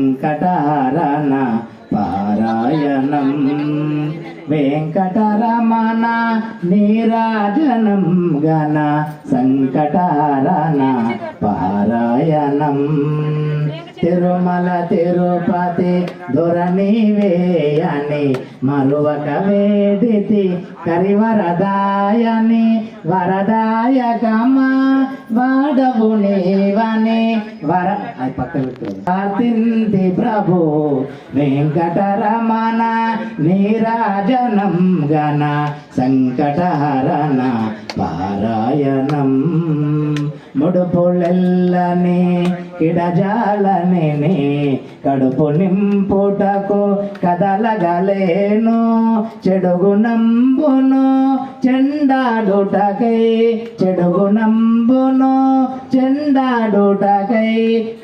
వెంకటరణ పారాయణం. వెంకటరమణ నీరాజనం గణ సంకటహరణ పారాయణం. తిరుమల తిరుపతి ధురణివేయని మరువక వేదితి కరివరదాయని వరదాయకమ వాడవు నీవని వర అది పక్క పెట్టు. ప్రార్థింతి ప్రభు వెంకటరమణ నీరాజనం గణ సంకటహరణ పారాయణం. ముడుపులెల్లని కిడజాలని కడుపు నింపుటకు కదలగలేను. చెడుగు నంబును చెండాడుటకై చెడుగు నంబును చెండాడుటకై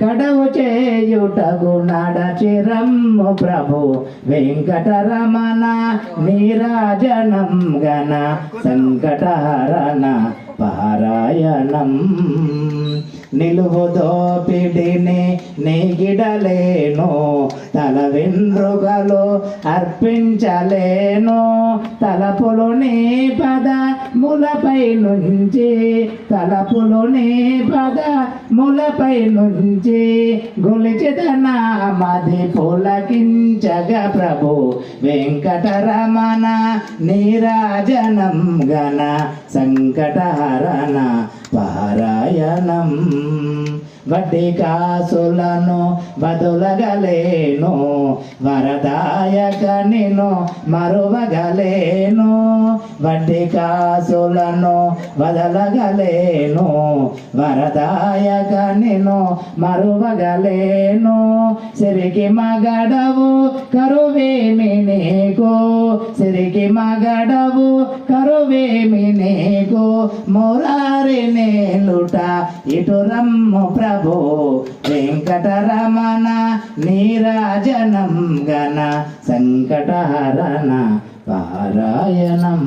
కడవు చేయుటకు నడచిరమ్ము ప్రభు. వెంకటరమణ నీరాజనం గణ సంకటహరణ పారాయణం నిలువు దోపిడిని నెగిడలేను తల వెండ్రుగలు అర్పించలేను. తలపులు నీ పద ములపై నుంచి తలపులు నీ పద ములపై నుంచి. గొలిచిత నామది పులకించగ ప్రభు వెంకటరమణ నీరాజనం గణ సంకటహరణ పారాయణం వటికాసులను కాసులను బదులగలేను వరదాయక నిను మరువగలేను వటికాసులను కాసులను వదలగలేను వరదాయక నిను మరువగలేను. సిరికి మగడవు కరువేమి నీకు సిరికి మగడవు కరువేమి నీకు మురారి నేలుట ఇటు రమ్ము ప్ర ప్రభో వెంకటరమణ నీరాజనం గణ సంకటహరణ పారాయణం.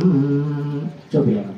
చూపించండి